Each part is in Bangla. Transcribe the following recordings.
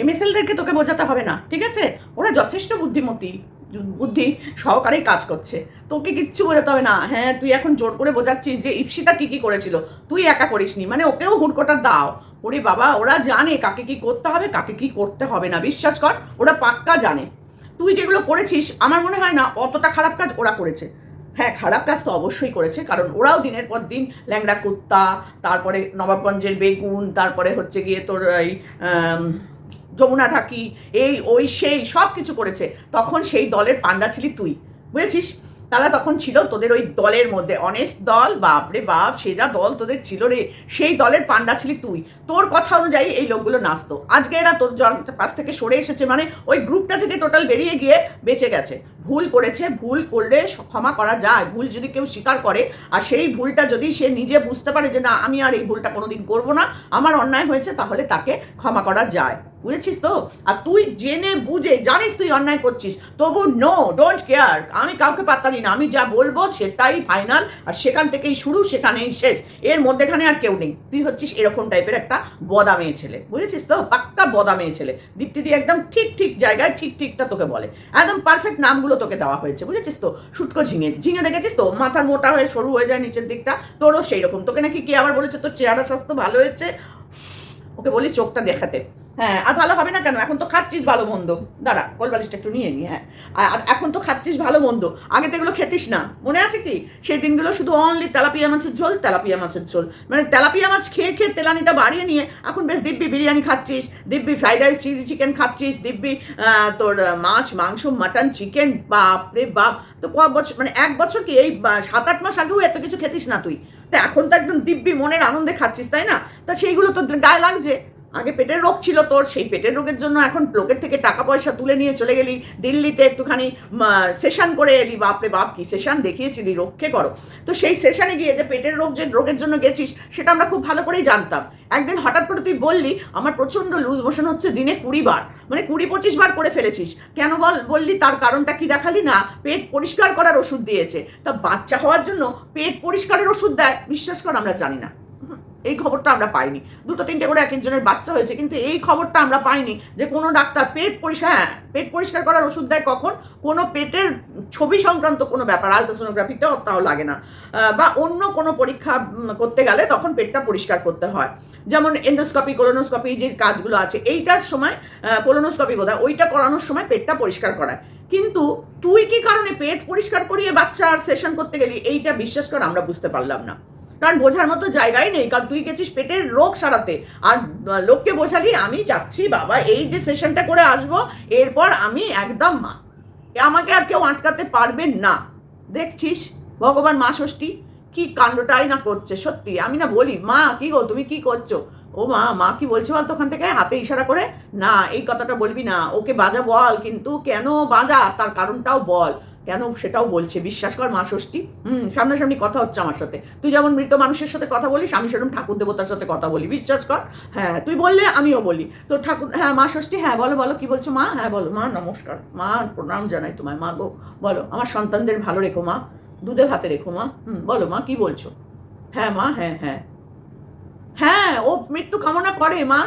এমএসএলদেরকে তোকে বোঝাতে হবে না, ঠিক আছে? ওরা যথেষ্ট বুদ্ধিমতী বুদ্ধি সহকারেই কাজ করছে। তোকে কিচ্ছু বোঝাতে হবে না। হ্যাঁ তুই এখন জোর করে বোঝাচ্ছিস যে ইপসিতা কী কী করেছিল। তুই একা করিসনি মানে ওকেও হুড়কোটা দাও। ওরে বাবা, ওরা জানে কাকে কি করতে হবে, কাকে কি করতে হবে না। বিশ্বাস কর, ওরা পাক্কা জানে। তুই যেগুলো করেছিস, আমার মনে হয় না অতটা খারাপ কাজ ওরা করেছে। হ্যাঁ খারাপ কাজ তো অবশ্যই করেছে, কারণ ওরাও দিনের পর দিন ল্যাংড়া কুত্তা, তারপরে নবাবগঞ্জের বেগুন, তারপরে হচ্ছে গিয়ে তোর এই যমুনা ঢাকি, এই, ওই, সেই সব কিছু করেছে। তখন সেই দলের পান্ডা ছিলি তুই, বুঝেছিস? তারা তখন ছিল তোদের ওই দলের মধ্যে। অনেস্ট দল বাপরে বাপ, সে যা দল তোদের ছিল রে, সেই দলের পান্ডা ছিলি তুই। তোর কথা অনুযায়ী এই লোকগুলো নাচতো। আজকে এরা তোর পাশ থেকে সরে এসেছে মানে ওই গ্রুপটা থেকে টোটাল বেরিয়ে গিয়ে বেঁচে গেছে। ভুল করেছে, ভুল করলে ক্ষমা করা যায়। ভুল যদি কেউ স্বীকার করে, আর সেই ভুলটা যদি সে নিজে বুঝতে পারে যে না, আমি আর এই ভুলটা কোনোদিন করব না, আমার অন্যায় হয়েছে, তাহলে তাকে ক্ষমা করা যায়। বুঝেছিস তো? আর তুই জেনে বুঝে, জানিস তুই অন্যায় করছিস। তবু নো ডোন্ট কেয়ার আমি কাউকে পাত্তা দিই না। আমি যা বলব সেটাই ফাইনাল আর সেখান থেকেই শুরু, সেখানেই শেষ। এর মধ্যেখানে আর কেউ নেই। তুই হচ্ছিস এরকম টাইপের একটা বদা মেয়ে ছেলে। বুঝেছিস তো? পাক্কা বদা মেয়ে ছেলে। দীপ্তিদি একদম ঠিক ঠিক জায়গায় ঠিক, ঠিকটা তোকে বলে। একদম পারফেক্ট নামগুলো তোকে দেওয়া হয়েছে, বুঝেছিস তো? শুটকো ঝিঙে ঝিঙে দেখেছিস তো? মাথা মোটা হয়ে সরু হয়ে যায় নিচের দিকটা, তোরও সেই রকম তোকে নাকি কি আবার বলেছে, তোর চেহারা স্বাস্থ্য ভালো হয়েছে? ওকে বলি চোখটা দেখাতে। হ্যাঁ আর ভালো হবে না কেন? এখন তো খাচ্ছিস ভালো মন্দ। দাঁড়া, কোলবালিশটা একটু নিয়ে নি হ্যাঁ। আর এখন তো খাচ্ছিস ভালো মন্দ। আগে তো এগুলো খেতিস না। মনে আছে কি? সেই দিনগুলো শুধু অনলি তেলাপিয়া মাছের ঝোল, তেলাপিয়া মাছের ঝোল। মানে তেলাপিয়া মাছ খেয়ে খেয়ে তেলানিটা বাড়িয়ে নিয়ে এখন বেশ দিব্যি বিরিয়ানি খাচ্ছিস, দিব্যি ফ্রাইড রাইস, চিলি চিকেন খাচ্ছিস, দিব্যি তোর মাছ, মাংস, মাটন, চিকেন বাপ রে বাপ। তো ক বছর মানে এক বছর কি এই সাত আট মাস আগেও এত কিছু খেতিস না তুই? তা এখন তো একদম দিব্যি মনের আনন্দে খাচ্ছিস, তাই না? তা সেইগুলো তোর গায়ে লাগছে। আগে পেটের রোগ ছিল তোর, সেই পেটের রোগের জন্য এখন লোকের থেকে টাকা পয়সা তুলে নিয়ে চলে গেলি, দিল্লিতে একটুখানি সেশন করে এলি, বাপরে বাপ কি সেশন দেখিয়েছিলি, রক্ষে করো। তো সেই সেশনে গিয়ে যে পেটের রোগ যে রোগের জন্য গেছিস, সেটা আমরা খুব ভালো করেই জানতাম। একদিন হঠাৎ করে তুই বললি, আমার প্রচণ্ড লুজ মোশন হচ্ছে দিনে কুড়ি বার মানে কুড়ি পঁচিশ বার করে ফেলেছিস। কেন বল, বললি তার কারণটা কি দেখালি না? পেট পরিষ্কার করার ওষুধ দিয়েছে। তা বাচ্চা হওয়ার জন্য পেট পরিষ্কারের ওষুধ দেয়, বিশ্বাস কর আমরা জানি না। এই খবরটা আমরা পাইনি। দুটো তিনটে করে এক একজনের বাচ্চা হয়েছে, কিন্তু এই খবরটা আমরা পাইনি যে কোনো ডাক্তার পেট পরিষ্কার হ্যাঁ পেট পরিষ্কার করার ওষুধ দেয় কখন? কোনো পেটের ছবি সংক্রান্ত কোনো ব্যাপার আলট্রাসোনোগ্রাফিতেও তাও লাগে না। বা অন্য কোনো পরীক্ষা করতে গেলে তখন পেটটা পরিষ্কার করতে হয়। যেমন এন্ডোস্কপি কোলোনোস্কপি যে কাজগুলো আছে, এইটার সময় কোলোনোস্কপি বোধ হয় ওইটা করানোর সময় পেটটা পরিষ্কার করায়। কিন্তু তুই কি কারণে পেট পরিষ্কার করিয়ে বাচ্চার সেশন করতে গেলি? এইটা বিশ্বাস কর, আমরা বুঝতে পারলাম না। কারণ বোঝার মতো জায়গাই নেই, কারণ তুই গেছিস পেটের রোগ সারাতে। আর লোককে বোঝালি, আমি যাচ্ছি, বাবা, এই যে সেশনটা করে আসব, এরপর আমি একদম মা। আমাকে আর কেউ আটকাতে পারবে না। দেখছিস? ভগবান মা ষষ্ঠী? কি কাণ্ডটাই না করছে, সত্যি। আমি না বলি, মা, কি গো, তুমি কি করছ? ও মা মা কি বলছে বল ওখান থেকে? হাতে ইশারা করে, না, এই কথাটা বলবি না, ওকে বাজা বল, কিন্তু কেন বাজা? তার কারণটাও বল। কেন সেটাও বলছে, বিশ্বাস কর মা ষষ্ঠী। হুম, সামনাসামনি কথা হচ্ছে আমার সাথে। তুই যেমন মৃত মানুষের সাথে কথা বলিস, আমি সেরকম ঠাকুর দেবতার সাথে কথা বলি, বিশ্বাস কর। হ্যাঁ তুই বললে আমিও বলি। তো ঠাকুর হ্যাঁ মা ষষ্ঠী হ্যাঁ বলো বলো, কি বলছো মা? হ্যাঁ বলো, মা, নমস্কার, মা, প্রণাম জানাই তোমায়, মা গো, বলো, আমার সন্তানদের ভালো রেখো মা, দুধে ভাতে রেখো মা, হুম, বলো মা, কি বলছো? হ্যাঁ মা হ্যাঁ হ্যাঁ। হ্যাঁ ও মৃত্যু কামনা করে মা।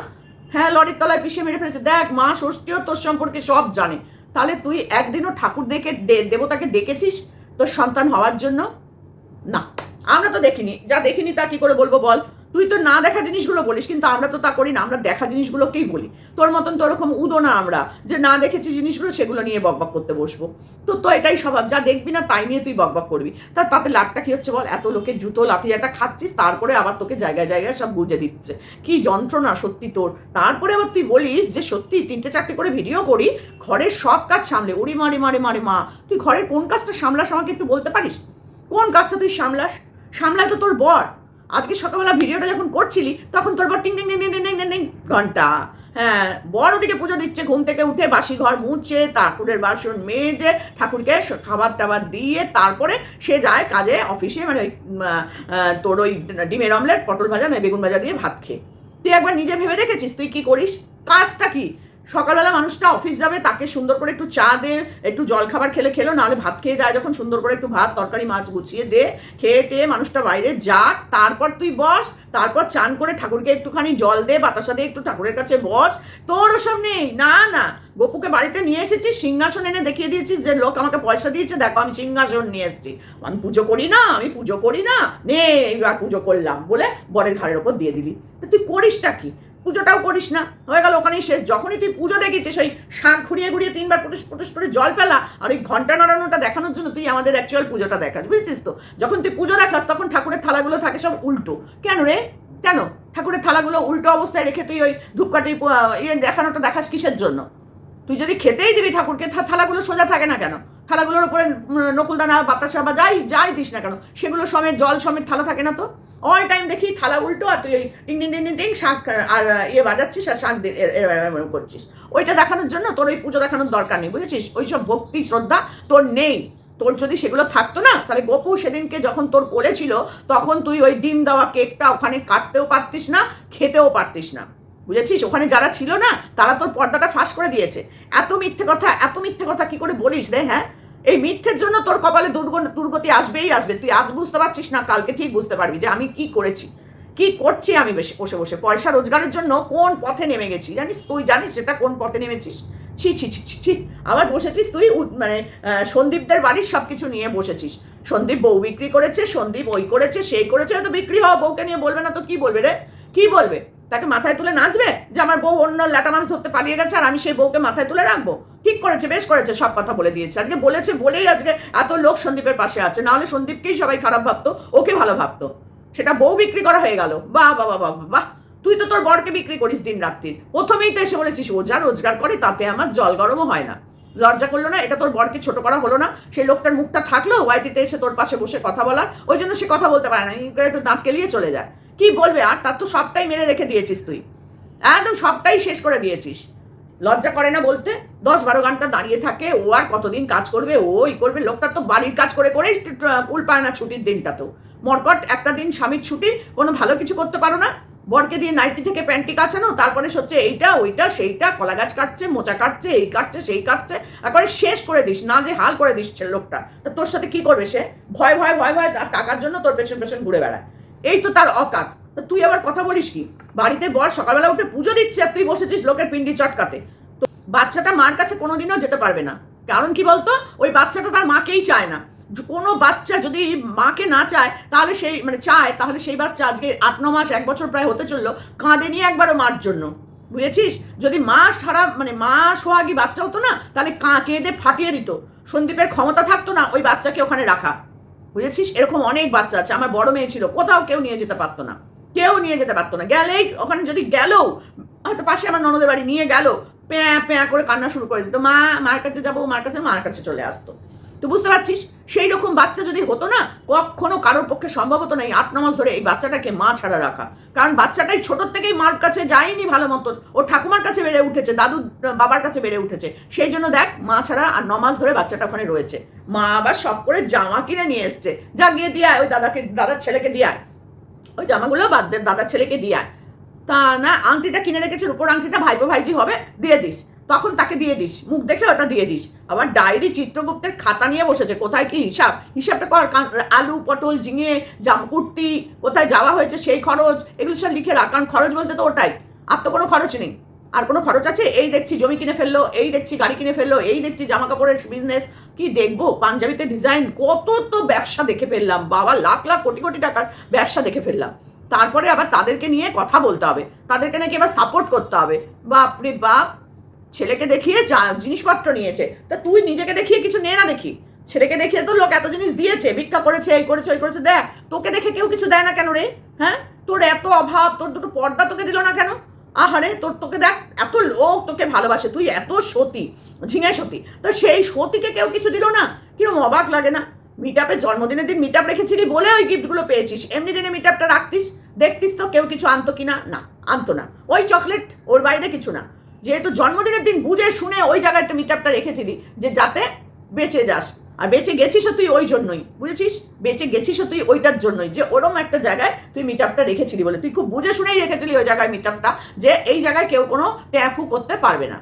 হ্যাঁ লরির তলায় পিষে মেরে ফেলেছে। দেখ, মা ষষ্ঠীও তোর সম্পর্কে সব জানে। তাহলে তুই একদিনও ঠাকুর দেখে দেবতাকে ডেকেছিস তোর সন্তান হওয়ার জন্য? না, আমরা তো দেখিনি। যা দেখিনি তা কি করে বলব বল? তুই তো না দেখা জিনিসগুলো বলিস, কিন্তু আমরা তো তা করি না, আমরা দেখা জিনিসগুলোকেই বলি। তোর মতন তো ওরকম উদো না আমরা, যে না দেখেছি জিনিসগুলো সেগুলো নিয়ে বকবক করতে বসবো। তো তো এটাই স্বভাব, যা দেখবি না তাই নিয়ে তুই বকবক করবি। তার তাতে লাটটা কি হচ্ছে বল? এত লোকের জুতো, লাঠিয়াটা খাচ্ছিস, তারপরে আবার তোকে জায়গায় জায়গায় সব বুঝে দিচ্ছে। কি যন্ত্রণা সত্যি তোর। তারপরে আবার তুই বলিস যে সত্যি তিনটে চারটে করে ভিডিও করি, ঘরের সব কাজ সামলে। উড়ি মারে মারে মারে, মা, তুই ঘরের কোন কাজটা সামলাস আমাকে একটু বলতে পারিস? কোন কাজটা তুই সামলাস? সামলায় তো তোর বর। আজকে সকালবেলা ভিডিওটা যখন করছিলি, তখন তোর টিং টিং টিং টিং টিং টিং ঘণ্টা। হ্যাঁ বড় দিকে পুজো দিচ্ছে, ঘুম থেকে উঠে বাসি ঘর মুছে, ঠাকুরের বাসন মেজে, ঠাকুরকে খাবার টাবার দিয়ে তারপরে সে যায় কাজে, অফিসে মানে ওই তোর ওই ডিমের অমলেট, পটল ভাজা নয় বেগুন ভাজা দিয়ে ভাত খেয়ে। তুই একবার নিজে ভেবে দেখেছিস তুই কি করিস? কাজটা কি? সকালবেলা মানুষটা অফিস যাবে, তাকে সুন্দর করে একটু চা দে, একটু জল খাবার খেলে খেলো, নাহলে ভাত খেয়ে যায়, যখন সুন্দর করে একটু ভাত, তরকারি, মাছ গুছিয়ে দে, খেয়ে টেয়ে মানুষটা বাইরে যাক, তারপর তুই বস, তারপর চান করে ঠাকুরকে একটুখানি জল দে, বাতাসা দে, একটু ঠাকুরের কাছে বস। তোর ওসব নেই, না না, গপুকে বাড়িতে নিয়ে এসেছিস, সিংহাসন এনে দেখিয়ে দিয়েছিস যে লোক আমাকে পয়সা দিয়েছে, দেখো আমি সিংহাসন নিয়ে এসেছি। আমি পুজো করি না, আমি পুজো করি না, নে এবার পুজো করলাম বলে বরের ঘাড়ের ওপর দিয়ে দিলি। তুই করিসটা কি? পুজোটাও করিস না। হয়ে গেল ওখানেই শেষ। যখনই তুই পুজো দেখেছিস ওই শাঁখ ঘুরিয়ে ঘুরিয়ে তিনবার পুটুস পুটুস করে জল পেলা, আর ওই ঘণ্টা নড়ানোটা দেখানোর জন্য তুই আমাদের অ্যাকচুয়াল পুজোটা দেখাস, বুঝেছিস তো? যখন তুই পুজো দেখাস, তখন ঠাকুরের থালাগুলো থাকে সব উল্টো। কেন রে? কেন? ঠাকুরের থালাগুলো উল্টো অবস্থায় রেখে তুই ওই ধূপকাঠি ইয়ে দেখানোটা দেখাস কিসের জন্য? তুই যদি খেতেই দিবি ঠাকুরকে থালাগুলো সোজা থাকে না কেন? থালাগুলোর উপরে নকুলদানা, বাতাসা বা যাই যাই দিস না কেন, সেগুলো সমেত, জল সমেত থালা থাকে না তো। অল টাইম দেখি থালা উল্টো আর তুই ওই টিং টিং টিং টিং আর ইয়ে বাজাচ্ছিস আর এ- করছিস। ওইটা দেখানোর জন্য তোর ওই পুজো দেখানোর দরকার নেই, বুঝেছিস? ওইসব ভক্তি, শ্রদ্ধা তোর নেই। তোর যদি সেগুলো থাকতো না, তাহলে গপু সেদিনকে যখন তোর কোলে ছিল, তখন তুই ওই ডিম দেওয়া কেকটা ওখানে কাটতেও পারতিস না, খেতেও পারতিস না। বুঝেছিস? ওখানে যারা ছিল না, তারা তোর পর্দাটা ফাঁস করে দিয়েছে। এত মিথ্যে কথা, এত মিথ্যে কথা কি করে বলিস রে হ্যাঁ? এই মিথ্যের জন্য তোর কপালে দুর্গ দুর্গতি আসবেই আসবে। তুই আজ বুঝতে পারছিস না, কালকে ঠিক বুঝতে পারবি যে আমি কি করেছি। কি করছি আমি বেশি বসে বসে। পয়সা রোজগারের জন্য কোন পথে নেমে গেছি? জানিস তুই জানিস সেটা কোন পথে নেমেছিস? ছি ছি ছি ছি ছি। আবার বসেছিস তুই মানে সন্দীপদের বাড়ির সব কিছু নিয়ে বসেছিস। সন্দীপ বউ বিক্রি করেছে, সন্দীপ ওই করেছে, সেই করেছে, হয়তো বিক্রি হওয়া বউকে নিয়ে বলবে না তো কি বলবে রে? কি বলবে? তাকে মাথায় তুলে নাচবে যে আমার বউ অন্য ল্যাটা মাছ ধরতে পালিয়ে গেছে আর আমি সেই বউকে মাথায় তুলে রাখব? ঠিক করেছে, বেশ করেছে, সব কথা বলে দিয়েছে। আজকে বলেছে বলেই আজকে এত লোক সন্দীপের পাশে আছে। নাহলে সন্দীপকেই সবাই খারাপ ভাবতো, ওকে ভালো ভাবতো। সেটা বউ বিক্রি করা হয়ে গেল। বাহ বাহ বাহ বাহ তুই তো তোর বরকে বিক্রি করিস দিন রাত্রির প্রথমেই তো এসে বলেছিস, ও যা রোজগার করে, তাতে আমার জল গরমও হয় না। লজ্জা করল না, এটা তোর বরকে ছোট করা হলো না। সেই লোকটার মুখটা থাকল, ওয়াইটিতে এসে তোর পাশে বসে কথা বলার। ওই জন্য সে কথা বলতে পারে না একটু দাঁত কেলিয়ে চলে যায়। কি বলবে? আর তার তো সবটাই মেরে রেখে দিয়েছিস তুই। একদম সবটাই শেষ করে দিয়েছিস। লজ্জা করে না বলতে? দশ বারো ঘণ্টা দাঁড়িয়ে থাকে, ও আর কতদিন কাজ করবে, ও ই করবে, লোকটা তো বাড়ির কাজ করে করেই কুল পায় না ছুটির দিনটা তো। মরকট, একটা দিন স্বামীর ছুটি, কোনো ভালো কিছু করতে পারো না। বরকে দিয়ে নাইটি থেকে প্যান্টি কাচানো, তারপরে হচ্ছে এইটা, ওইটা, সেইটা, কলা গাছ কাটছে, মোচা কাটছে, এই কাটছে, সেই কাটছে, একবারে শেষ করে দিস, না যে হাল করে দিস লোকটা। তা তোর সাথে কি করবে সে? ভয় ভয় ভয় ভয়, তার টাকার জন্য তোর পেছন পেছন ঘুরে বেড়ায়। এই তো তার অকাত। তুই আবার কথা বলিস কি? বাড়িতে বর সকালবেলা উঠে পুজো দিচ্ছে আর তুই বসেছিস লোকের পিন্ডি চটকাতে। তো বাচ্চাটা মার কাছে কোনোদিনও যেতে পারবে না। কারণ কি বলতো? ওই বাচ্চাটা তার মাকেই চায় না। কোনো বাচ্চা যদি মাকে না চায়, তাহলে সেই মানে চায়, তাহলে সেই বাচ্চা আজকে আট, ন মাস, এক বছর প্রায় হতে চলল, কাঁদে নিয়ে একবারও মার জন্য। বুঝেছিস? যদি মা সারা মানে মা সোহাগী বাচ্চা হতো না, তাহলে কাঁ, কেঁদে ফাটিয়ে দিত। সন্দীপের ক্ষমতা থাকতো না ওই বাচ্চাকে ওখানে রাখা। বুঝেছিস? এরকম অনেক বাচ্চা আছে। আমার বড় মেয়ে ছিল, কোথাও কেউ নিয়ে যেতে পারতো না। কেউ নিয়ে যেতে পারতো না। গেলেই ওখানে যদি গেলেও, হয়তো পাশে আমার ননদের বাড়ি নিয়ে গেল প্যাঁ প্যাঁ করে কান্না শুরু করে দিত। মা, মার কাছে যাব, মার কাছে মার কাছে চলে আসতো। তো বুঝতে পারছিস? সেই রকম বাচ্চা যদি হতো না, কখনো কারোর পক্ষে সম্ভব হতো না এই আট মাস ধরে এই বাচ্চাটাকে মা ছাড়া রাখা। কারণ বাচ্চাটাই ছোটোর থেকেই মার কাছে যায়নি ভালো মতন। ও ঠাকুমার কাছে বেড়ে উঠেছে দাদু বাবার কাছে বেড়ে উঠেছে। সেই জন্য দেখ, মা ছাড়া আর মাস ধরে বাচ্চাটা ওখানে রয়েছে। মা আবার সব করে জামা কিনে নিয়ে এসছে। যা গিয়ে দিয়ে ওই দাদাকে, দাদার ছেলেকে দিয়ে ওই জামাগুলো বাদ দে, দাদার ছেলেকে দিয়ে আয়। তা না, আংটিটা কিনে রেখেছে উপর আংটিটা ভাইপো ভাইজি হবে, দিয়ে দিস। তখন তাকে দিয়ে দিস, মুখ দেখে ওটা দিয়ে দিস। আবার ডায়েরি চিত্রগুপ্তের খাতা নিয়ে বসেছে, কোথায় কি হিসাব? হিসাবটা কর আলু, পটল, ঝিঙে জাম কুর্তি কোথায় যাওয়া হয়েছে, সেই খরচ, এগুলো সব লিখে রাখ, কারণ খরচ বলতে তো ওটাই। আর তো কোনো খরচ নেই। আর কোনো খরচ আছে? এই দেখছি জমি কিনে ফেলল, এই দেখছি গাড়ি কিনে ফেলল, এই দেখছি জামা কাপড়ের বিজনেস কি দেখব? পাঞ্জাবিতে ডিজাইন কত তো ব্যবসা দেখে ফেললাম। বাবা, লাখ লাখ, কোটি কোটি টাকার ব্যবসা দেখে ফেললাম। তারপরে আবার তাদেরকে নিয়ে কথা বলতে হবে। তাদেরকে নাকি এবার সাপোর্ট করতে হবে। বাপরে বাপ! ছেলেকে দেখিয়ে যা- জিনিসপত্র নিয়েছে। তা তুই নিজেকে দেখিয়ে কিছু নে না দেখি। ছেলেকে দেখিয়ে তো লোক এত জিনিস দিয়েছে, ভিক্ষা করেছে, এই করেছে, ওই করেছে। দেখ, তোকে দেখে কেউ কিছু দেয় না কেন রে? হ্যাঁ? তোর এত অভাব, তোর দুটো পর্দা তোকে দিল না কেন? আহারে, তোর তোকে দেখ, এত লোক তোকে ভালোবাসে, তুই এত সতী, ঝিঙে সতী। তো সেই সতীকে কেউ কিছু দিল না? কিরম অবাক লাগে না? মিট আপে জন্মদিনের দিন মিট আপ রেখেছিলি বলে ওই গিফটগুলো পেয়েছিস। এমনি দিনে মিট আপটা রাখতিস, দেখতিস তো কেউ কিছু আনতো কিনা? না, আনতো না। ওই চকলেট ওর বাইরে কিছু না। যেহেতু জন্মদিনের দিন বুঝে শুনে ওই জায়গায় একটা মিট আপটা রেখেছিলি, যে যাতে বেঁচে যাস। আর বেঁচে গেছিসও তুই ওই জন্যই, বুঝেছিস? বেঁচে গেছিসও তুই ওইটার জন্যই, যে ওরম একটা জায়গায় তুই মিট আপটা রেখেছিলি বলে। তুই খুব বুঝে শুনেই রেখেছিলি ওই জায়গায় মিট আপটা যে এই জায়গায় কেউ কোনো ট্যাফু করতে পারবে না।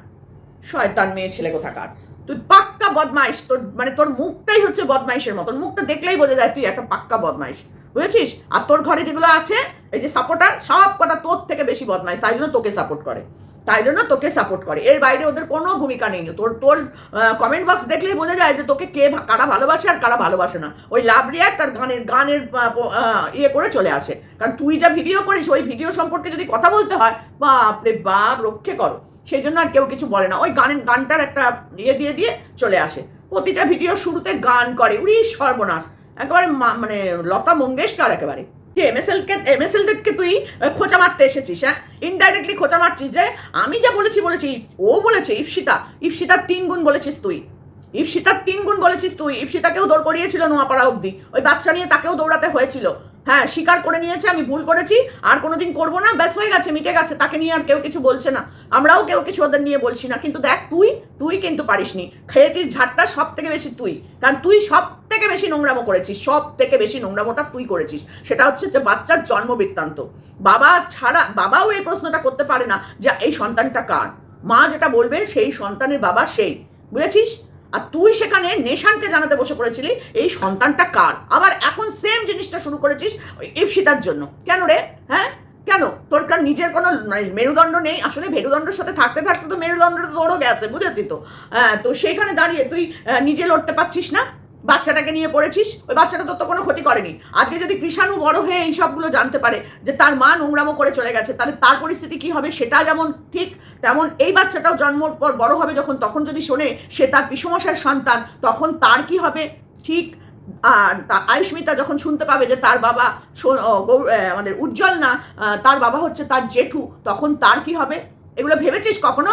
শয়তান মেয়ে ছেলে কোথাকার। তুই পাক্কা বদমাইশ, তোর মানে তোর মুখটাই হচ্ছে বদমাইশের মতন। মুখটা দেখলেই বোঝা যায় তুই একটা পাক্কা বদমাইশ, বুঝেছিস? আর তোর ঘরে যেগুলো আছে, এই যে সাপোর্টার সব কটা তোর থেকে বেশি বদমাইশ, তাই জন্য তোকে সাপোর্ট করে। তাই জন্য তোকে সাপোর্ট করে। এর বাইরে ওদের কোনো ভূমিকা নেই। তোর তোর কমেন্ট বক্স দেখলেই বোঝা যায় যে তোকে কে কারা ভালোবাসে আর কারা ভালোবাসে না। ওই লাভ রিয়াক্ট আর গানের গানের ইয়ে করে চলে আসে। কারণ তুই যা ভিডিও করিস, ওই ভিডিও সম্পর্কে যদি কথা বলতে হয়, বাপ রে বাপ, রক্ষে করো। সেই জন্য আর কেউ কিছু বলে না। ওই গানের, গানটার একটা ইয়ে দিয়ে দিয়ে চলে আসে। প্রতিটা ভিডিও শুরুতে গান করে। উড়ি সর্বনাশ। একেবারে মানে লতা মঙ্গেশকর একেবারে। যে এমএসএল কে এমএসএল কে তুই খোঁচা মারতে এসেছিস হ্যাঁ? ইনডাইরেক্টলি খোঁচা মারছিস যে, আমি যা বলেছি বলেছি, ও বলেছে ইপসিতা ইপসিতার তিন গুণ বলেছিস তুই। ইপসিতার তিন গুণ বলেছিস তুই ইপসিতাকেও দৌড় করিয়েছিল নোয়াপাড়া অব্দি ওই বাচ্চা নিয়ে তাকেও দৌড়াতে হয়েছিল। হ্যাঁ স্বীকার করে নিয়েছে, আমি ভুল করেছি, আর কোনোদিন করব না, ব্যাস হয়ে গেছে, মিটে গেছে, তাকে নিয়ে আর কেউ কিছু বলছে না। আমরাও কেউ কিছু ওদের নিয়ে বলছি না, কিন্তু দেখ, তুই তুই কিন্তু পারিসনি। খেয়েছিস ঝাড়টা সব থেকে বেশি তুই, কারণ তুই সব থেকে বেশি নোংরামো করেছিস সব থেকে বেশি নোংরামোটা তুই করেছিস। সেটা হচ্ছে যে বাচ্চার জন্ম বৃত্তান্ত। বাবা ছাড়া, বাবাও এই প্রশ্নটা করতে পারে না যে, এই সন্তানটা কার? মা যেটা বলবে, সেই সন্তানের বাবা সেই। বুঝেছিস? আর তুই সেখানে নেশানকে জানাতে বসে পড়েছিলি, এই সন্তানটা কার? আবার এখন সেম জিনিসটা শুরু করেছিস ইপসিতার জন্য। কেন রে? হ্যাঁ? কেন? তোর কার নিজের কোনো মানে মেরুদণ্ড নেই? আসলে মেরুদণ্ডের সাথে থাকতে থাকতে তো মেরুদণ্ড তোরও গেছে, বুঝেছি তো। হ্যাঁ তো সেখানে দাঁড়িয়ে তুই নিজে লড়তে পারছিস না? বাচ্চাটাকে নিয়ে পড়েছিস? ওই বাচ্চাটা তোর তো কোনো ক্ষতি করেনি। আজকে যদি কৃষাণু বড় হয়ে এই সবগুলো জানতে পারে যে তার মা নোংরামো করে চলে গেছে, তাহলে তার পরিস্থিতি কি হবে? সেটা যেমন ঠিক তেমন এই বাচ্চাটাও জন্মর পর বড় হবে যখন তখন যদি শোনে সে তার পিসমশার সন্তান, তখন তার কি হবে? ঠিক, আর আয়ুষ্মিতা যখন শুনতে পাবে যে তার বাবা আমাদের উজ্জ্বল না তার বাবা হচ্ছে তার জেঠু, তখন তার কি হবে? এগুলো ভেবেছিস কখনো?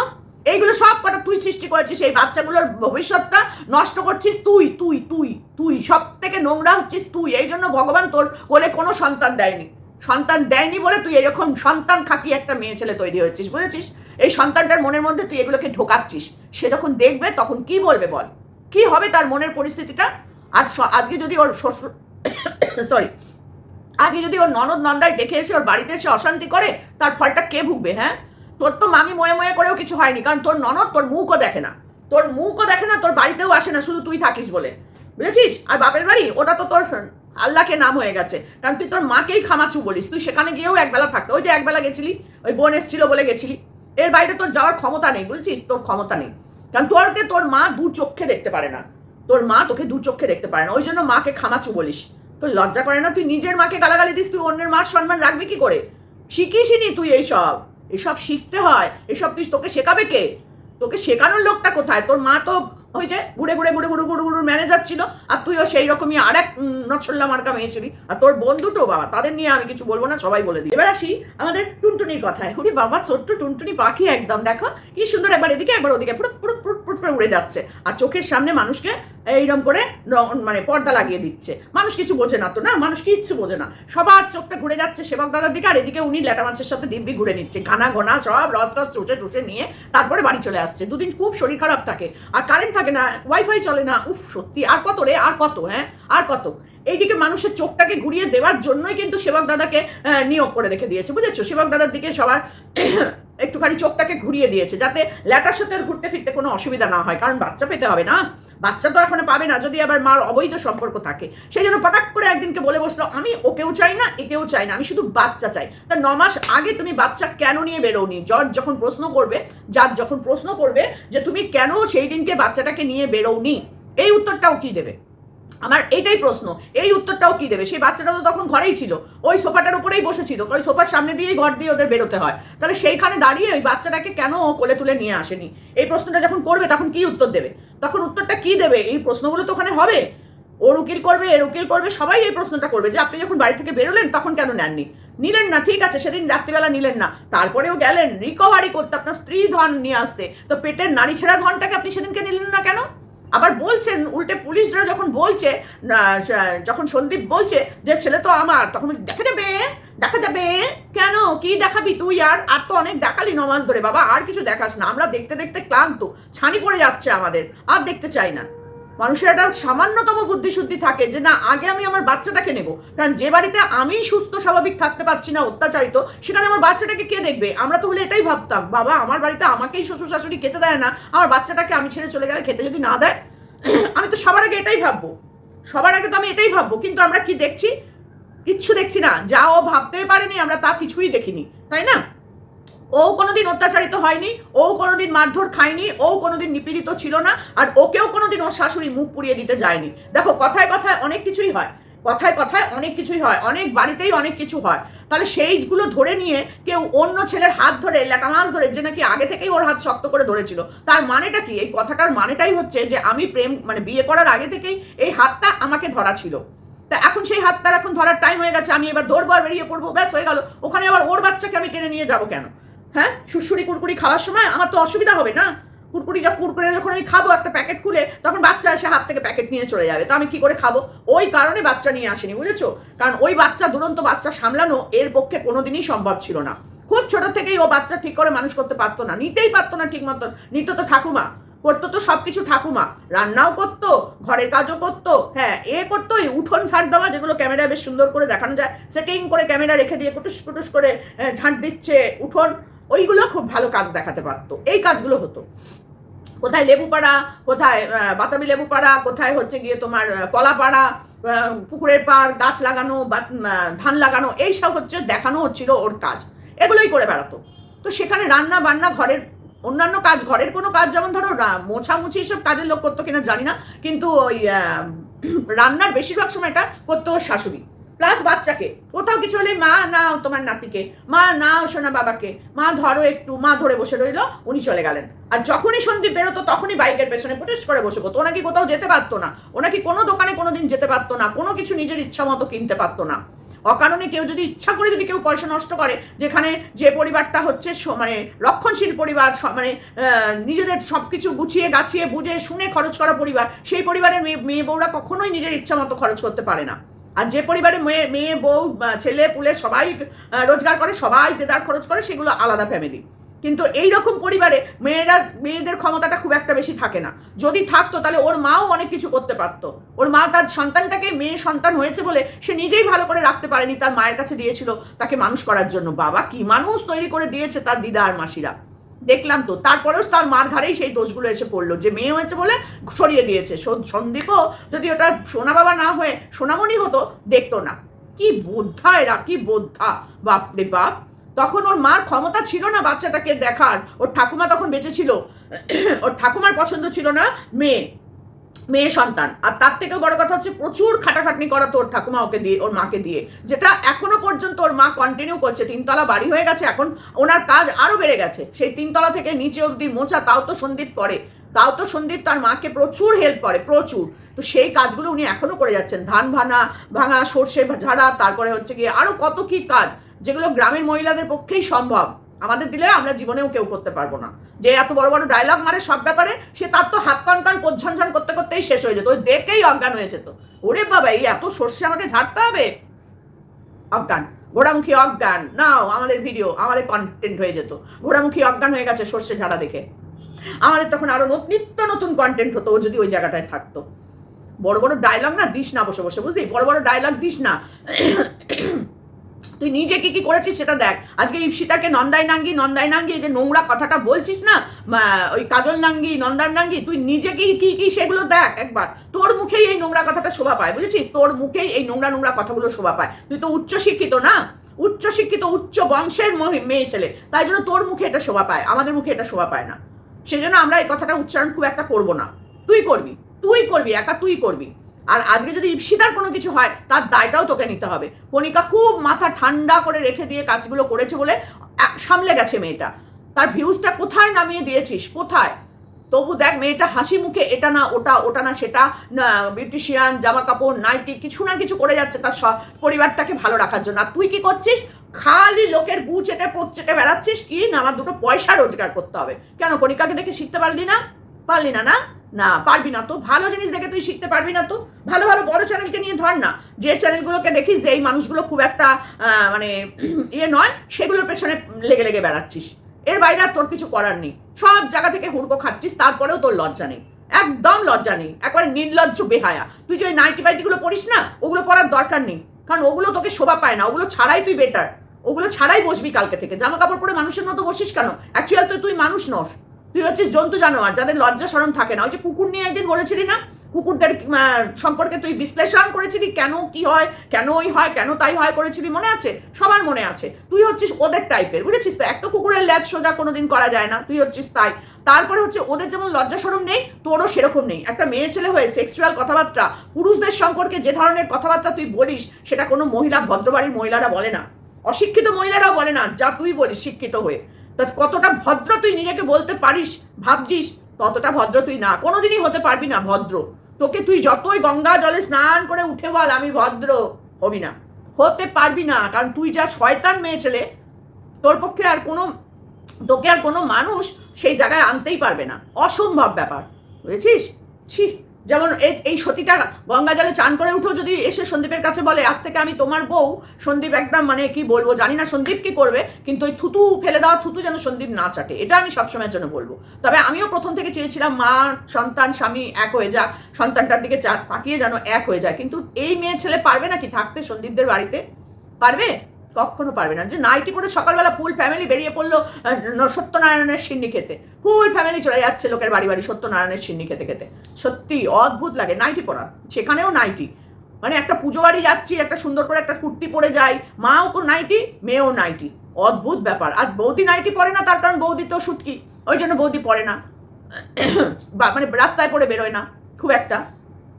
এইগুলো সব কটা তুই সৃষ্টি করেছিস, এই বাচ্চাগুলোর ভবিষ্যৎটা নষ্ট করছিস তুই তুই তুই তুই সব থেকে নোংরা হচ্ছিস তুই, এই জন্য ভগবান তোর কোলে কোনো সন্তান দেয়নি। সন্তান দেয়নি বলে তুই এরকম সন্তান খাকি একটা মেয়ে ছেলে তৈরি হয়েছিস, বুঝেছিস? এই সন্তানটার মনের মধ্যে তুই এগুলোকে ঢোকাচ্ছিস, সে যখন দেখবে তখন কি বলবে বল? কি হবে তার মনের পরিস্থিতিটা? আর আজকে যদি ওর শ্বশুর সরি আজকে যদি ওর ননদ নন্দায় দেখে এসে ওর বাড়িতে এসে অশান্তি করে, তার ফলটা কে ভুগবে হ্যাঁ? তোর তো মামি ময়ে ময়ে করেও কিছু হয়নি, কারণ তোর ননদ তোর মুখও দেখে না। তোর মুখও দেখে না, তোর বাড়িতেও আসে না, শুধু তুই থাকিস বলে। বুঝেছিস? আর বাপের বাড়ি, ওটা তো তোর আল্লাহকে নাম হয়ে গেছে। কারণ তুই তোর মাকেই খামাচু বলিস। তুই সেখানে গিয়েও একবেলা থাকতো ওই যে একবেলা গেছিলি, ওই বোন এসেছিল বলে গেছিলি। এর বাইরে তোর যাওয়ার ক্ষমতা নেই, বুঝছিস? তোর ক্ষমতা নেই। কারণ তোরকে তোর মা দু চোখে দেখতে পারে না। তোর মা তোকে দু চোখে দেখতে পারে না। ওই জন্য মাকে খামাচু বলিস। তোর লজ্জা করে না? তুই নিজের মাকে গালাগালি দিস, তুই অন্যের মার সম্মান রাখবি কি করে? শিখিসনি তুই এইসব। এসব শিখতে হয়, এসব তুই তোকে শেখাবে কে? তোকে শেখানোর লোকটা কোথায়? তোর মা তো ওই যে ঘুরে ঘুরে ঘুরে ঘুরে ঘুরে ঘুরে ম্যানেজার ছিল, আর তুইও সেই রকমই আর এক নছল্লা মার্কা মেয়ে ছিলি। আর তোর বন্ধুটো বাবা, তাদের নিয়ে আমি কিছু বলব না, সবাই বলে দিই এবার আসি আমাদের টুনটুনির কথায়। হুড়ি বাবা, ছোট্ট টুনটুনি পাখি একদম, দেখো। কি সুন্দর একবার এদিকে, একবার ওদিকে, পুরুত পুরুত পুরুত পুরুত করে উড়ে যাচ্ছে। আর চোখের সামনে মানুষকে এইরকম করে মানে পর্দা লাগিয়ে দিচ্ছে। মানুষ কিছু বোঝে না তো, না? মানুষ কিচ্ছু বোঝে না। সবার চোখটা ঘুরে যাচ্ছে সেবক দাদার দিকে, আর এদিকে উনি ল্যাটা মাছের সাথে দিব্যি ঘুরে নিচ্ছে। ঘানা ঘনা সব রস টস চুষে টুষে নিয়ে তারপরে বাড়ি চলে আসছে। দুদিন খুব শরীর খারাপ থাকে, আর কারেন্ট থাকে না ওয়াইফাই চলে না। উফ, সত্যি। আর কত রে? আর কত হ্যাঁ? আর কত? এইদিকে মানুষের চোখটাকে ঘুরিয়ে দেওয়ার জন্যই কিন্তু সেবক দাদাকে নিয়োগ করে রেখে দিয়েছে, বুঝেছ? সেবক দাদার দিকে সবার একটুখানি চোখটাকে ঘুরিয়ে দিয়েছে, যাতে ল্যাটার সাথে ঘুরতে ফিরতে কোনো অসুবিধা না হয়, কারণ বাচ্চা পেতে হবে না। বাচ্চা তো এখনও পাবে না, যদি আবার মার অবৈধ সম্পর্ক থাকে। সেই জন্য পটাক করে একদিনকে বলে বসল, আমি ওকেও চাই না, একেও চাই না, আমি শুধু বাচ্চা চাই। তা ন মাস আগে তুমি বাচ্চা কেন নিয়ে বেরোনি জজ যখন প্রশ্ন করবে যার যখন প্রশ্ন করবে যে তুমি কেন সেই দিনকে বাচ্চাটাকে নিয়ে বেরোনি এই উত্তরটাও কি দেবে? আমার এটাই প্রশ্ন। এই উত্তরটাও কি দেবে? সেই বাচ্চাটা তো তখন ঘরেই ছিল। ওই সোফাটার উপরেই বসেছিল। ওই সোফার সামনে দিয়েই ঘর দিয়ে ওদের বেরোতে হয়। তাহলে সেইখানে দাঁড়িয়ে ওই বাচ্চাটাকে কেন কোলে তুলে নিয়ে আসেনি? এই প্রশ্নটা যখন করবে, তখন কি উত্তর দেবে? তখন উত্তরটা কি দেবে? এই প্রশ্নগুলো তো ওখানে হবে। ওর উকিল করবে, এর উকিল করবে, সবাই এই প্রশ্নটা করবে যে, আপনি যখন বাড়ি থেকে বেরোলেন, তখন কেন নেননি? নিলেন না, ঠিক আছে, সেদিন রাত্রিবেলা নিলেন না। তারপরেও গেলেন, রিকভারি করতে আপনার স্ত্রী ধন নিয়ে আসতে। তো পেটের নারী ছেঁড়া ধনটাকে আপনি সেদিনকে নিলেন না কেন? আবার বলছেন, উল্টে পুলিশরা যখন বলছে যখন সন্দীপ বলছে যে, ছেলে তো আমার তখন দেখা যাবে দেখা যাবে, কেন? কি দেখাবি তুই আর? আর তো অনেক দেখালি নমাজ ধরে, বাবা, আর কিছু দেখাস না। আমরা দেখতে দেখতে ক্লান্ত, ছানি পড়ে যাচ্ছে আমাদের, আর দেখতে চাই না। মানুষের একটা সামান্যতম বুদ্ধিশুদ্ধি থাকে যে, না, আগে আমি আমার বাচ্চাটাকে নেব। কারণ যে বাড়িতে আমি সুস্থ, স্বাভাবিক থাকতে পারছি না অত্যাচারিত, সেখানে আমার বাচ্চাটাকে কে দেখবে? আমরা তো হলে এটাই ভাবতাম, বাবা, আমার বাড়িতে আমাকেই শ্বশুর শাশুড়ি খেতে দেয় না, আমার বাচ্চাটাকে আমি ছেড়ে চলে গেলে খেতে যদি না দেয়? আমি তো সবার আগে এটাই ভাববো। সবার আগে তো আমি এটাই ভাববো, কিন্তু আমরা কি দেখছি? কিচ্ছু দেখছি না। যা ও ভাবতেই পারেনি, আমরা তা কিছুই দেখিনি, তাই না? ও কোনোদিন অত্যাচারিত হয়নি, ও কোনোদিন মারধর খায়নি, ও কোনোদিন নিপীড়িত ছিল না, আর ওকেও কোনোদিন ওর শাশুড়ি মুখ পুড়িয়ে দিতে যায়নি। দেখো, কথায় কথায় অনেক কিছুই হয়, কথায় কথায় অনেক কিছুই হয়, অনেক বাড়িতেই অনেক কিছু হয়। তাহলে সেইগুলো ধরে নিয়ে কেউ অন্য ছেলের হাত ধরে লেটা মাছ ধরে, যে নাকি আগে থেকেই ওর হাত শক্ত করে ধরেছিল, তার মানেটা কি? এই কথাটার মানেটাই হচ্ছে যে, আমি প্রেম মানে বিয়ে করার আগে থেকেই এই হাতটা আমাকে ধরা ছিল। তা এখন সেই হাতটার এখন ধরার টাইম হয়ে গেছে, আমি এবার দৌড়বো আর বেরিয়ে পড়ব, ব্যাস হয়ে গেল। ওখানে আবার ওর বাচ্চাকে আমি টেনে নিয়ে যাব কেন? হ্যাঁ? সুড়সুড়ি কুরকুরি খাওয়ার সময় আমার তো অসুবিধা হবে না। কুরকুরি যা কুরকুরে যখন আমি খাব একটা প্যাকেট খুলে, তখন বাচ্চা এসে হাত থেকে প্যাকেট নিয়ে চলে যাবে। তো আমি কি করে খাব? ওই কারণে বাচ্চা নিয়ে আসেনি, বুঝেছ? কারণ ওই বাচ্চা, দুরন্ত বাচ্চা সামলানো এর পক্ষে কোনোদিনই সম্ভব ছিল না। খুব ছোট থেকেই ও বাচ্চা ঠিক করে মানুষ করতে পারতো না। নিতেই পারতো না ঠিক মতন নিত তো ঠাকুমা। করতো তো সবকিছু ঠাকুমা। রান্নাও করতো, ঘরের কাজও করতো। হ্যাঁ এ করতো, এই উঠোন ঝাড় দেওয়া যেগুলো ক্যামেরায় বেশ সুন্দর করে দেখানো যায়। সেটিং করে ক্যামেরা রেখে দিয়ে কুটুস কুটুস করে ঝাঁট দিচ্ছে উঠোন। ওইগুলো খুব ভালো কাজ দেখাতে পারতো। এই কাজগুলো হতো। কোথায় লেবু পাড়া কোথায় বাতাবি লেবু পাড়া কোথায় হচ্ছে গিয়ে তোমার আহ, কলা পাড়া পুকুরের পাড় গাছ লাগানো বা ধান লাগানো এই সব হচ্ছে দেখানো হচ্ছিল ওর কাজ। এগুলোই করে বেড়াতো। তো সেখানে রান্না বান্না ঘরের অন্যান্য কাজ ঘরের কোনো কাজ যেমন ধরো মোছামুছি সব কাজের লোক করতো কিনা জানি না কিন্তু ওই রান্নার বেশিরভাগ সময়টা করতো শাশুড়ি। প্লাস বাচ্চাকে। কোথাও কিছু হলে মা নাও তোমার নাতিকে, মা নাও সোনা বাবাকে, মা ধরো একটু, মা ধরে বসে রইল, উনি চলে গেলেন। আর যখনই সন্দীপ বেরোতো তখনই বাইকের পেছনে পুটিস করে বসে পড়তো। ওনাকে কোথাও যেতে পারতো না। ওনাকে কোনো দোকানে কোনোদিন যেতে পারতো না। কোনো কিছু নিজের ইচ্ছা মতো কিনতে পারতো না। অকারণে কেউ যদি ইচ্ছা করে যদি কেউ পয়সা নষ্ট করে, যেখানে যে পরিবারটা হচ্ছে মানে রক্ষণশীল পরিবার মানে নিজেদের সব কিছু গুছিয়ে, গাছিয়ে, বুঝে, শুনে খরচ করা পরিবার, সেই পরিবারের মেয়ে মেয়ে বউরা কখনোই নিজের ইচ্ছা মতো খরচ করতে পারে না। আর যে পরিবারে মেয়ে মেয়ে, বউ ছেলে, পুলে সবাই রোজগার করে, সবাই দেদার খরচ করে, সেগুলো আলাদা ফ্যামিলি কিন্তু এই রকম পরিবারে মেয়েরা, মেয়েদের ক্ষমতাটা খুব একটা বেশি থাকে না। যদি থাকতো, তাহলে ওর মাও অনেক কিছু করতে পারতো। ওর মা তার সন্তানটাকে মেয়ে সন্তান হয়েছে বলে সে নিজেই ভালো করে রাখতে পারেনি, তার মায়ের কাছে দিয়েছিল তাকে মানুষ করার জন্য। বাবা কি মানুষ তৈরি করে দিয়েছে তার দিদা আর মাসিরা। দেখলাম তো। তারপরেও তার মার ঘাড়েই সেই দোষগুলো এসে পড়ল, যে মেয়ে হয়েছে বলে সরিয়ে দিয়েছে। সন- সন্দীপও যদি ওটা সোনা বাবা না হয়ে সোনামণি হতো, দেখতো না। কি বোদ্ধা এরা, কি বোদ্ধা। বাপরে বাপ। তখন ওর মার ক্ষমতা ছিল না বাচ্চাটাকে দেখার। ওর ঠাকুমা তখন বেঁচে ছিল। ওর ঠাকুমার পছন্দ ছিল না মেয়ে। মেয়ে সন্তান। আর তার থেকেও বড় কথা হচ্ছে প্রচুর খাটাখাটনি করা তোর ঠাকুমা ওকে দিয়ে, ওর মাকে দিয়ে, যেটা এখনও পর্যন্ত ওর মা কন্টিনিউ করছে। তিনতলা বাড়ি হয়ে গেছে, এখন ওনার কাজ আরও বেড়ে গেছে। সেই তিনতলা থেকে নিচে অবধি মোছা, তাও তো সন্দীপ করে। তাও তো সন্দীপ তার মাকে প্রচুর হেল্প করে, প্রচুর। তো সেই কাজগুলো উনি এখনও করে যাচ্ছেন। ধান ভাঙা ভাঙা, সর্ষে ঝাড়া, তারপরে হচ্ছে গিয়ে আরও কত কি কাজ যেগুলো গ্রামের মহিলাদের পক্ষেই সম্ভব। আমাদের দিলে আমরা জীবনেও কেউ করতে পারব না। যে এত বড় বড় ডায়লগ মারে সব ব্যাপারে, সে তার তো হাত কান কান ঝনঝন করতে করতেই শেষ হয়ে যেত। ওই দেখেই অজ্ঞান হয়ে যেত ওরে বাবা, এই এত সর্ষে আমাকে ঝাড়তে হবে? অজ্ঞান। ঘোড়ামুখী অজ্ঞান। নাও, আমাদের ভিডিও আমাদের কন্টেন্ট হয়ে যেত। ঘোড়ামুখী অজ্ঞান হয়ে গেছে সর্ষে ঝাড়া দেখে। আমাদের তখন আরও নত- নিত্য নতুন কন্টেন্ট হতো, ও যদি ওই জায়গাটায় থাকতো। বড় বড় ডায়লগ না, দিস না বসে বসে, বুঝলি? বড় বড় ডায়লগ দিস না। তুই নিজে কি কি করেছিস সেটা দেখ। আজকে ইপসিতাকে নন্দাই নাঙ্গি নন্দাই নাঙ্গি যে নোংরা কথাটা বলছিস না ওই কাজল নাঙ্গি নন্দার নাঙ্গি তুই নিজে কি কি কি সেগুলো দেখ একবার। তোর মুখেই এই নোংরা কথাটা শোভা পায়, বুঝেছিস? তোর মুখেই এই নোংরা নোংরা কথাগুলো শোভা পায়। তুই তো উচ্চ শিক্ষিত না? উচ্চ শিক্ষিত উচ্চ বংশের মেয়ে ছেলে। তাই জন্য তোর মুখে এটা শোভা পায়, আমাদের মুখে এটা শোভা পায় না। সেজন্য আমরা এই কথাটা উচ্চারণ খুব একটা করব না। তুই করবি তুই করবি, একা তুই করবি। আর আজকে যদি ইপসিতার কোনো কিছু হয়, তার দায়টাও তোকে নিতে হবে। কণিকা খুব মাথা ঠান্ডা করে রেখে দিয়ে কাজগুলো করেছে বলে সামলে গেছে মেয়েটা। তার ভিউজটা কোথায় নামিয়ে দিয়েছিস? কোথায়? তবু দেখ মেয়েটা হাসি মুখে, এটা না, ওটা ওটা না, সেটা বিউটিশিয়ান জামা কাপড় নাইটি, কিছু না কিছু করে যাচ্ছে তার পরিবারটাকে ভালো রাখার জন্য। আর তুই কি করছিস? খালি লোকের গু চেটে, পোত চেটে বেড়াচ্ছিস কি? না, আমার দুটো পয়সা রোজগার করতে হবে। কেন, কণিকাকে দেখে শিখতে পারলি না? পারলি না না? না, পারবি না তো। ভালো জিনিস দেখে তুই শিখতে পারবি না তো। ভালো ভালো, বড় চ্যানেলকে নিয়ে ধর না। যে চ্যানেলগুলোকে দেখিস যে এই মানুষগুলো খুব একটা মানে ইয়ে নয়, সেগুলোর পেছনে লেগে লেগে বেড়াচ্ছিস। এর বাইরে আর তোর কিছু করার নেই। সব জায়গা থেকে হুড়কো খাচ্ছিস, তারপরেও তোর লজ্জা নেই। একদম লজ্জা নেই। একবারে নির্লজ্জ বেহায়া। তুই যে ওই নাইটি বাইটিগুলো পড়িস না, ওগুলো পড়ার দরকার নেই। কারণ ওগুলো তোকে শোভা পায় না। ওগুলো ছাড়াই তুই বেটার ওগুলো ছাড়াই বসবি কালকে থেকে। জামা কাপড় পরে মানুষের মতো বসিস কেন? অ্যাকচুয়াল তো তুই মানুষ নস। তুই হচ্ছিস জন্তু জানোয়ার, যাদের লজ্জা সরম থাকে না। ওই যে কুকুর নিয়ে একদিন বলেছিলি না? কুকুরদের সম্পর্কে তুই বিশ্লেষণ করেছিলি? কেন কি হয়? কেন ওই হয়? কেন তাই হয় করেছিলি? মনে আছে? সবার মনে আছে। তুই হচ্ছিস ওদের টাইপের বুঝেছিস তো? একটা কুকুরের ল্যাজ সোজা কোনোদিন করা যায় না। তুই হচ্ছিস তাই। তারপরে হচ্ছে ওদের যেমন লজ্জা সরম নেই, তোরও সেরকম নেই। একটা মেয়ে ছেলে হয়ে সেক্সুয়াল কথাবার্তা, পুরুষদের সম্পর্কে যে ধরনের কথাবার্তা তুই বলিস, সেটা কোনো মহিলা, ভদ্রবাড়ির মহিলারা বলে না। অশিক্ষিত মহিলারাও বলে না, যা তুই বলিস শিক্ষিত হয়ে। তা কতটা ভদ্র তুই নিজেকে বলতে পারিস, ভাবছিস? ততটা ভদ্র তুই না, কোনোদিনই হতে পারবি না ভদ্র। তোকে তুই যতই গঙ্গা জলে স্নান করে উঠে বল, আমি ভদ্র হবি না। হতে পারবি না, কারণ তুই যা শয়তান মেয়ে ছেলে, তোর পক্ষে আর কোনো, তোকে আর কোনো মানুষ সেই জায়গায় আনতেই পারবে না। অসম্ভব ব্যাপার, বুঝেছিস? ছি! যেমন এই সতীটা গঙ্গা জলে চান করে উঠো যদি এসে সন্দীপের কাছে বলে, আজ থেকে আমি তোমার বউ। সন্দীপ একদম মানে কি বলব, জানি না সন্দীপ কি করবে, কিন্তু ওই থুতু ফেলে দেওয়া থুতু যেন সন্দীপ না চাটে, এটা আমি সবসময়ের জন্য বলব। তবে আমিও প্রথম থেকে চেয়েছিলাম, মা, সন্তান, স্বামী এক হয়ে যাক, সন্তানটার দিকে চা- পাকিয়ে যেন এক হয়ে যায়। কিন্তু এই মেয়ে ছেলে পারবে নাকি থাকতে সন্দীপদের বাড়িতে? পারবে? কখনো পারবে না। যে নাইটি পরে সকালবেলা ফুল ফ্যামিলি বেরিয়ে পড়ল সত্যনারায়ণের সিন্নি খেতে। ফুল ফ্যামিলি চলে যাচ্ছে লোকের বাড়ি বাড়ি সত্যনারায়ণের সিন্নি খেতে খেতে। সত্যি অদ্ভুত লাগে নাইটি পরা। সেখানেও নাইটি। মানে একটা পুজো বাড়ি যাচ্ছি, একটা সুন্দর করে একটা কুর্তি পরে যাই, মাও নাইটি, মেয়েও নাইটি। অদ্ভুত ব্যাপার। আর বৌদি নাইটি পরে না, তার কারণ বৌদি তো সুটকি। ওই জন্য বৌদি পরে না। মানে রাস্তায় পরে বেরোয় না। খুব একটা।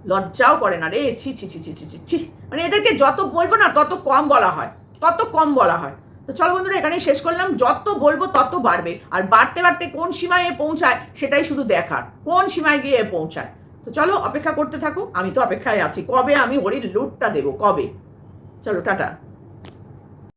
লজ্জাও করে না রে। ছি ছি ছি ছি ছি ছি। মানে এদেরকে যত বলব না, তত কম বলা হয়। তত কম বলা হয়। তো চলো বন্ধুরা, এখানেই শেষ করলাম। যত বলব তত বাড়বে। আর বাড়তে বাড়তে কোন সীমায় এ পৌঁছায় সেটাই শুধু দেখার। কোন সীমায় গিয়ে এ পৌঁছায়। তো চলো, অপেক্ষা করতে থাকো। আমি তো অপেক্ষায় আছি। কবে আমি হরির লুটটা দেবো? কবে? চলো, টাটা।